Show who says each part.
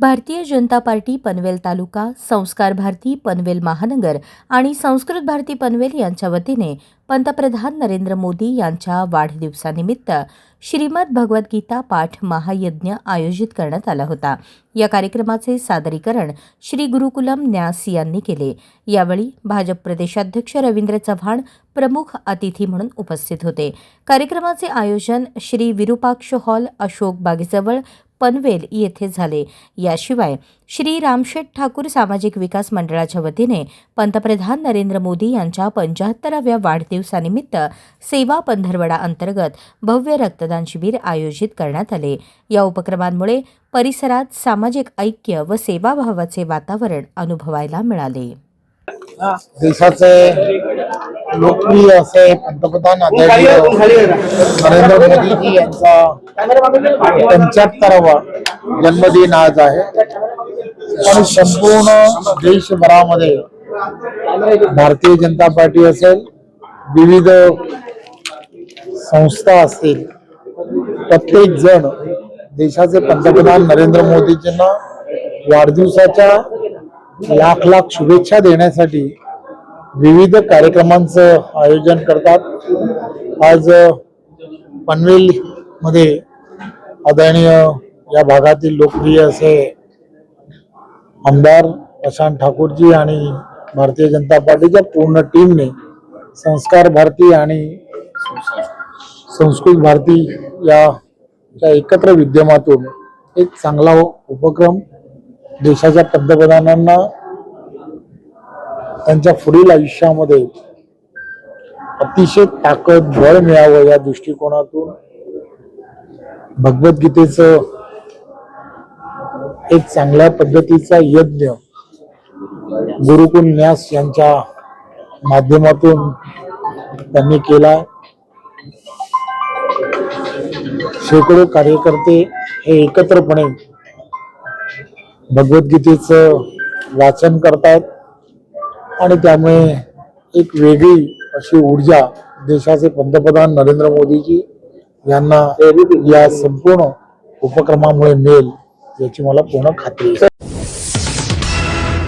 Speaker 1: Bharatiya Janata party Panvel तालुका संस्कार भारती पनवेल महानगर आणि संस्कृत भारती पनवेल यांच्या वतीने पंतप्रधान नरेंद्र मोदी यांच्या वाढदिवसानिमित्त श्रीमद भगवद्गीता पाठ महायज्ञ आयोजित करण्यात आला होता. या कार्यक्रमाचे सादरीकरण श्री गुरुकुलम न्यास यांनी केले. यावेळी भाजप प्रदेशाध्यक्ष रवींद्र चव्हाण प्रमुख अतिथी म्हणून उपस्थित होते. कार्यक्रमाचे आयोजन श्री विरुपाक्ष हॉल अशोक बागेजवळ पनवेल येथे झाले. याशिवाय श्री रामशेठ ठाकूर सामाजिक विकास मंडळाच्या वतीने पंतप्रधान नरेंद्र मोदी यांच्या पंच्याहत्तराव्या वाढदिवसानिमित्त सेवा पंधरवडा अंतर्गत भव्य रक्तदान शिबिर आयोजित करण्यात आले. या उपक्रमांमुळे परिसरात सामाजिक ऐक्य व सेवाभावाचे वातावरण अनुभवायला मिळाले.
Speaker 2: देशाचे लोकप्रिय असे पंतप्रधान आदरणीय नरेंद्र मोदीजी यांचा पंच्याहत्तरावा जन्मदिन आज आहे. आणि संपूर्ण देशभरामध्ये भारतीय जनता पार्टी असेल विविध संस्था असतील प्रत्येक जण देशाचे पंतप्रधान नरेंद्र मोदीजींना वाढदिवसाच्या लाख लाख शुभेच्छा देण्यासाठी विविध कार्यक्रमांचं आयोजन करतात. आज पनवेल मध्ये आदरणीय या भागातील लोकप्रिय असे आमदार प्रशांत ठाकूरजी आणि भारतीय जनता पार्टीच्या पूर्ण टीमने संस्कार भारती आणि संस्कृत भारती या एकत्र विद्यमातून एक चांगला उपक्रम देशाच्या पंतप्रधानांना त्यांच्या पुढील आयुष्यामध्ये अतिशय ताकद बळ मिळावं या दृष्टिकोनातून भगवद्गीतेचं एक चांगल्या पद्धतीचा यज्ञ गुरुकुल न्यास यांच्या माध्यमातून त्यांनी केला शेकडो कार्यकर्ते हे एकत्रपणे भगवद्गीतेचं वाचन करतात आणि त्यामुळे एक वेगळी अशी ऊर्जा देशाचे पंतप्रधान नरेंद्र मोदीजी यांना या संपूर्ण उपक्रमामुळे मिळेल याची मला पूर्ण खात्री